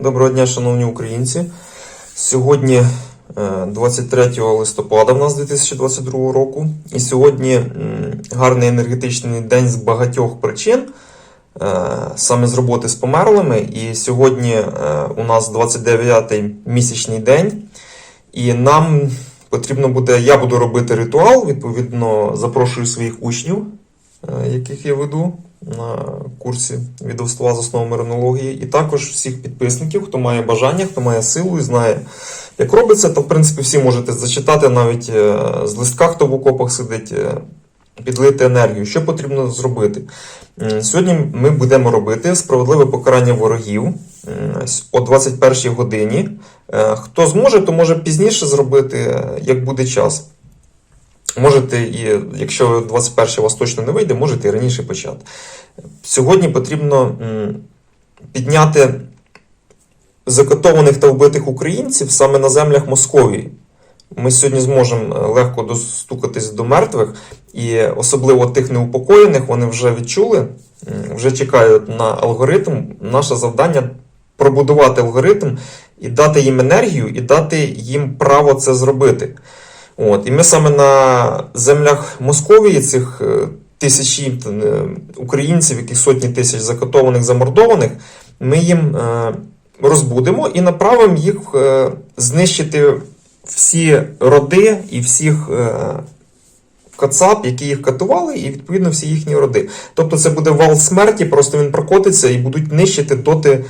Доброго дня, шановні українці. Сьогодні е, 23 листопада в нас 2022 року. І сьогодні гарний енергетичний день з багатьох причин, е, саме з роботи з померлими. І сьогодні е, у нас 29-й місячний день. І нам потрібно буде, я буду робити ритуал, відповідно, запрошую своїх учнів, е, яких я веду на курсі відомства з основ миронології, і також всіх підписників, хто має бажання, хто має силу і знає, як робиться, то в принципі всі можете зачитати навіть е, з листка, хто в окопах сидить, е, підлити енергію. Що потрібно зробити? Сьогодні ми будемо робити справедливе покарання ворогів о 21 годині. Е, Хто зможе, то може пізніше зробити, як буде час. Можете, і якщо 21 у вас точно не вийде, можете і раніше почати. Сьогодні потрібно підняти закатованих та вбитих українців саме на землях Московії. Ми сьогодні зможемо е, легко достукатись до мертвих, і особливо тих неупокоєних, вони вже відчули, вже чекають на алгоритм. Наше завдання пробудувати алгоритм і дати їм енергію, і дати їм право це зробити. От, і ми саме на землях Московії, цих е, тисячі е, українців, яких сотні тисяч закатованих, замордованих, ми їм е, розбудимо і направимо їх знищити всі роди і всіх кацап, які їх катували, і відповідно всі їхні роди. Тобто це буде вал смерті, просто він прокотиться і будуть нищити доти.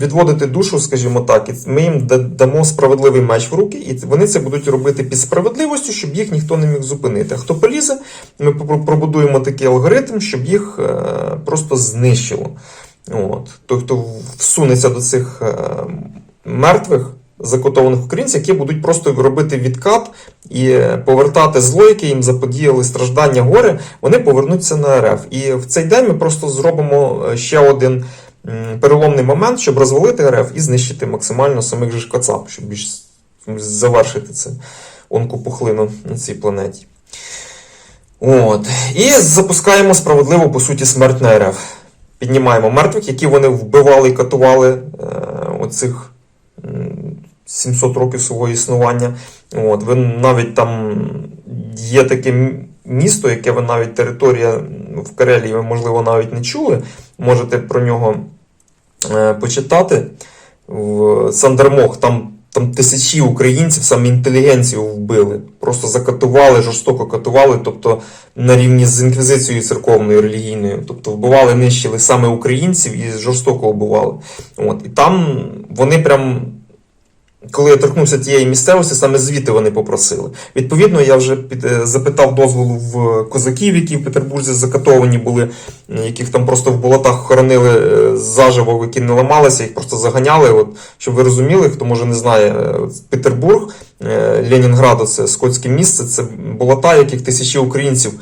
Відводити душу, скажімо так, і ми їм дамо справедливий меч в руки, і вони це будуть робити під справедливістю, щоб їх ніхто не міг зупинити. А хто полізе, ми пробудуємо такий алгоритм, щоб їх е, просто знищило. От. Той, хто всунеться до цих е, мертвих, закотованих українців, які будуть просто робити відкат і е, повертати зло, яке їм заподіяли страждання горе, вони повернуться на РФ. І в цей день ми просто зробимо ще один переломний момент, щоб розвалити РФ і знищити максимально самих же кацап, щоб більш завершити це онкопухлину на цій планеті. От. І запускаємо справедливо, по суті, смерть на РФ. Піднімаємо мертвих, які вони вбивали і катували е, оцих 700 років свого існування. От. Ви навіть там є таке місто, яке ви навіть територія в Карелії, ви, можливо, навіть не чули. Можете про нього почитати. В Сандермох, там, там тисячі українців, саме інтелігенцію вбили. Просто закатували, жорстоко катували, тобто на рівні з інквізицією церковною, релігійною. Тобто вбивали, нищили саме українців і жорстоко вбивали. От. І там вони прям. Коли я торкнувся тієї місцевості, саме звідти вони попросили. Відповідно, я вже під, е, запитав дозволу в козаків, які в Петербурзі закатовані були, яких там просто в болотах хоронили е, заживо, які не ламалися, їх просто заганяли. От, щоб ви розуміли, хто може не знає, е, Петербург, е, Ленінград, це скотське місце, це болота, яких тисячі українців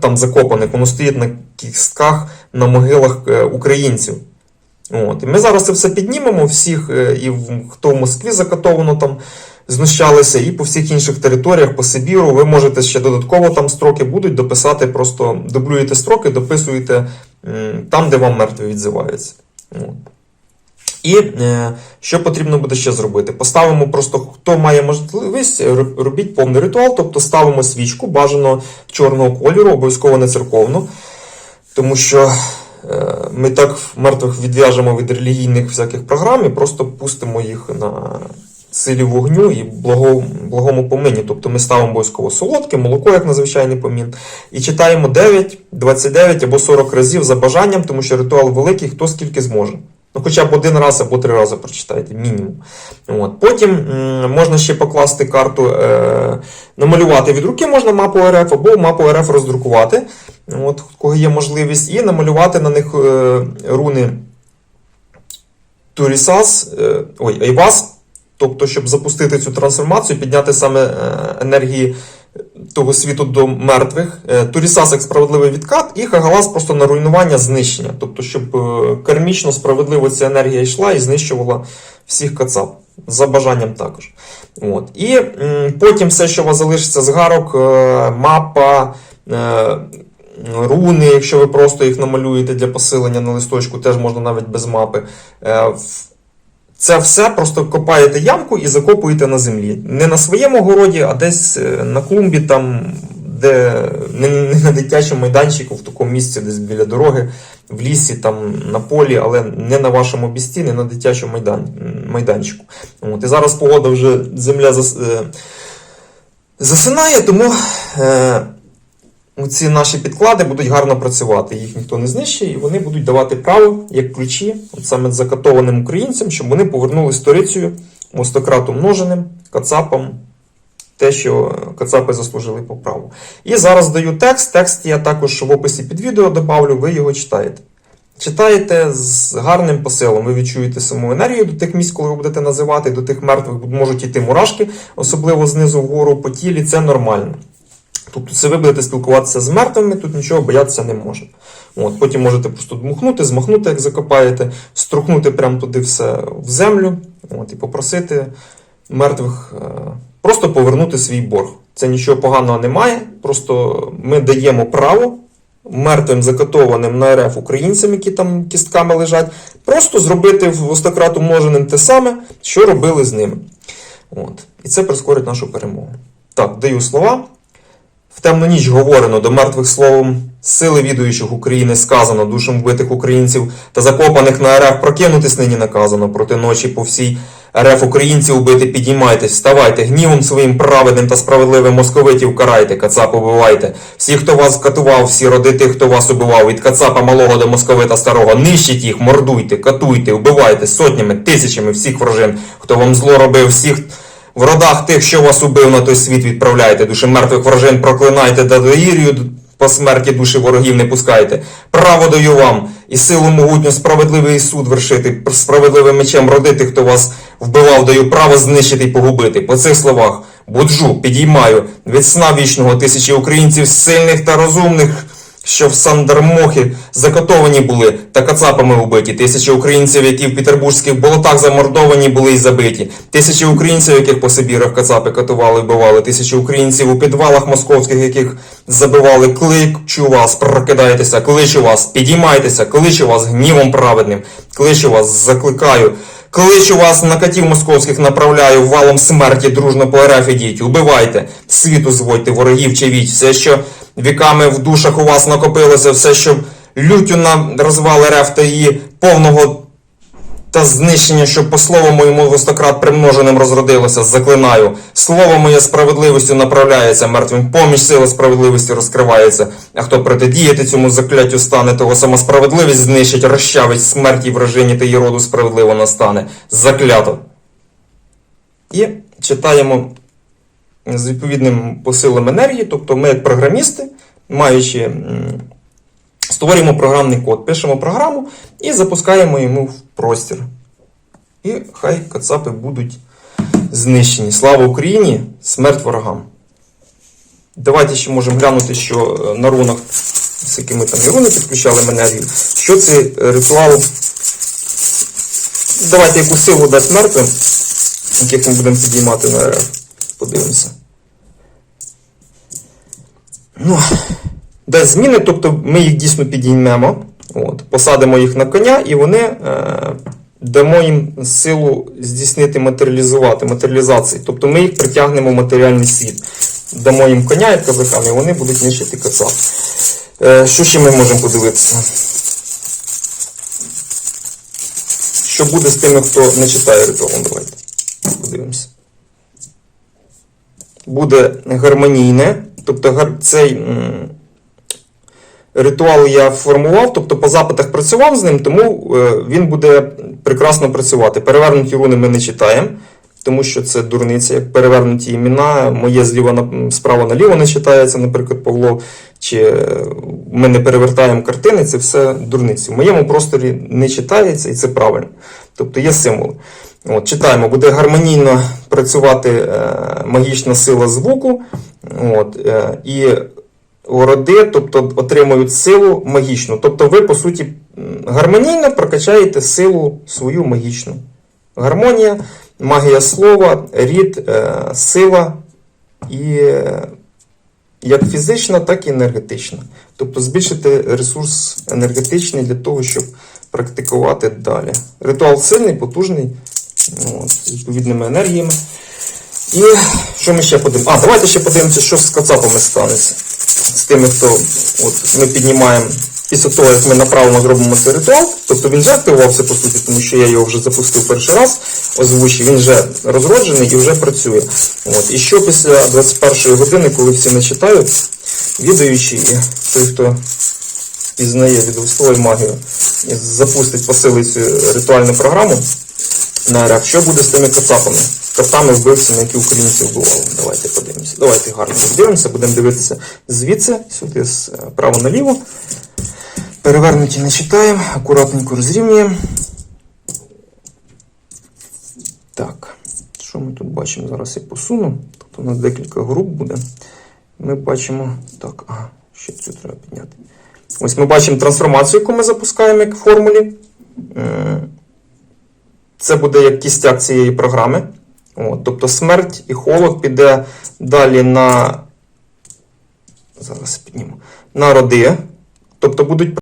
там закопаних. Воно стоїть на кістках на могилах українців. От. І ми зараз це все піднімемо, всіх, е, і хто в Москві закатовано там знущалися, і по всіх інших територіях, по Сибіру. Ви можете ще додатково там строки будуть дописати, просто дублюєте строки, дописуєте там, де вам мертві відзиваються. От. І е, що потрібно буде ще зробити? Поставимо просто, хто має можливість, робіть повний ритуал, тобто ставимо свічку, бажано чорного кольору, обов'язково не церковну, тому що ми так мертвих відв'яжемо від релігійних всяких програм і просто пустимо їх на силі вогню і благому, благому помині. Тобто ми ставимо обов'язково солодке, молоко, як на звичайний помін, і читаємо 9, 29 або 40 разів за бажанням, тому що ритуал великий, хто скільки зможе. Ну, хоча б один раз або три рази прочитайте, мінімум. От. Потім м, можна ще покласти карту, е, намалювати від руки можна мапу РФ, або мапу РФ роздрукувати, от, кого є можливість, і намалювати на них е, руни Турісас, е, ой, Айвас, тобто, щоб запустити цю трансформацію, підняти саме е, енергії того світу до мертвих. Турісас як справедливий відкат, і Хагалас просто на руйнування знищення. Тобто, щоб кармічно справедливо ця енергія йшла і знищувала всіх кацап. За бажанням також. От. І м, потім все, що у вас залишиться з гарок, мапа, руни, якщо ви просто їх намалюєте для посилення на листочку, теж можна навіть без мапи. Е, Це все просто копаєте ямку і закопуєте на землі. Не на своєму городі, а десь е, на клумбі, там, де не на дитячому майданчику, в такому місці, десь біля дороги, в лісі, там, на полі, але не на вашому бісті, не на дитячому майдан, майданчику. От. І зараз погода вже земля зас, е, засинає, тому. Ці наші підклади будуть гарно працювати. Їх ніхто не знищує, і вони будуть давати право як ключі, от саме закатованим українцям, щоб вони повернули сторицею мостократу множеним, кацапам, те, що кацапи заслужили по праву. І зараз даю текст. Текст я також в описі під відео добавлю, ви його читаєте. Читаєте з гарним посилом, ви відчуєте саму енергію до тих місць, коли ви будете називати, до тих мертвих можуть йти мурашки, особливо знизу вгору по тілі, це нормально. Тобто це ви будете спілкуватися з мертвими, тут нічого боятися не може. От, потім можете просто дмухнути, змахнути, як закопаєте, струхнути прямо туди все в землю от, і попросити мертвих е, просто повернути свій борг. Це нічого поганого немає. Просто ми даємо право мертвим закатованим на РФ українцям, які там кістками лежать, просто зробити в остократ умноженим те саме, що робили з ними. От. І це прискорить нашу перемогу. Так, даю слова. В темну ніч говорено до мертвих словом, сили відуючих України сказано, душам вбитих українців та закопаних на РФ прокинутись нині наказано, проти ночі по всій РФ українців убити підіймайтесь, вставайте, гнівом своїм праведним та справедливим московитів карайте, кацап убивайте. Всі, хто вас катував, всі роди тих, хто вас убивав, від кацапа малого до московита старого, нищіть їх, мордуйте, катуйте, убивайте сотнями, тисячами всіх вражин, хто вам зло робив, всіх. В родах тих, що вас убив, на той світ відправляйте, душі мертвих вражин проклинайте, да до по смерті душі ворогів не пускайте. Право даю вам і силу могутню справедливий суд вершити, справедливим мечем родити, хто вас вбивав, даю право знищити і погубити. По цих словах буджу, підіймаю від сна вічного тисячі українців сильних та розумних що в Сандармохі закатовані були та кацапами убиті, тисячі українців, які в петербурзьких болотах замордовані були і забиті, тисячі українців, яких по Сибірах кацапи катували і бивали, тисячі українців у підвалах московських, яких забивали, кличу вас, прокидайтеся, кличу вас, підіймайтеся, кличу вас гнівом праведним, кличу вас, закликаю. Кличу вас на катів московських направляю, валом смерті дружно по РФ ідіть, убивайте, світу зводьте, ворогів чавіть, все, що віками в душах у вас накопилося, все, що лютю на розвал РФ та її повного та знищення, що по слову моєму востократ примноженим розродилося, заклинаю. Слово моє справедливістю направляється, мертвим поміч сила справедливості розкривається. А хто протидіяти цьому закляттю стане, того сама справедливість знищить, розчавить смерті вражині та її роду справедливо настане. Заклято. І читаємо з відповідним посилом енергії, тобто ми, як програмісти, маючи. Створюємо програмний код, пишемо програму і запускаємо йому в простір. І хай кацапи будуть знищені. Слава Україні! Смерть ворогам! Давайте ще можемо глянути, що е, на рунах, з якими там і руни підключали енергію, що цей е, ритуал. Давайте яку силу дасть мертвим, яких ми будемо підіймати на РФ. Подивимося. Ну, дасть зміни, тобто ми їх дійсно підіймемо, от, посадимо їх на коня, і вони е, дамо їм силу здійснити матеріалізувати, матеріалізації. Тобто ми їх притягнемо в матеріальний світ. Дамо їм коня як козакам, і вони будуть нищити кацап. Е, що ще ми можемо подивитися? Що буде з тими, хто не читає ритуал? Давайте подивимося. Буде гармонійне, тобто цей. Ритуал я формував, тобто по запитах працював з ним, тому е, він буде прекрасно працювати. Перевернуті руни ми не читаємо, тому що це дурниця, як перевернуті імена. Моє зліва справа наліво не читається, наприклад, Павло. Чи е, ми не перевертаємо картини, це все дурниці. В моєму просторі не читається, і це правильно. Тобто є символи. От, читаємо, буде гармонійно працювати е, магічна сила звуку. От, е, і роди, тобто отримують силу магічну. Тобто ви, по суті, гармонійно прокачаєте силу свою магічну. Гармонія, магія слова, рід, е, сила і е, як фізична, так і енергетична. Тобто збільшити ресурс енергетичний для того, щоб практикувати далі. Ритуал сильний, потужний. От, відповідними енергіями. І що ми ще подивимося? А, давайте ще подивимося, що з кацапами станеться. З тими, хто от, ми піднімаємо після того, як ми направимо зробимо цей ритуал. Тобто він вже активувався, по суті, тому що я його вже запустив перший раз, озвучив, він вже розроджений і вже працює. От. І що після 21 години, коли всі не читають, відаючи і той, хто пізнає відгустовою магію, і запустить, посилить цю ритуальну програму на що буде з тими кацапами? Катами вбивцями, які українців вбивали. Давайте подивимося. Давайте гарно подивимося, будемо дивитися звідси, сюди справа наліво. Перевернуті не читаємо, акуратненько розрівнюємо. Так, що ми тут бачимо? Зараз я посуну. Тобто у нас декілька груп буде. Ми бачимо. Так, ага, ще цю треба підняти. Ось ми бачимо трансформацію, яку ми запускаємо як в формулі. Це буде як кістяк цієї програми. От, тобто смерть і холод піде далі на. Зараз підніму. На роди. Тобто будуть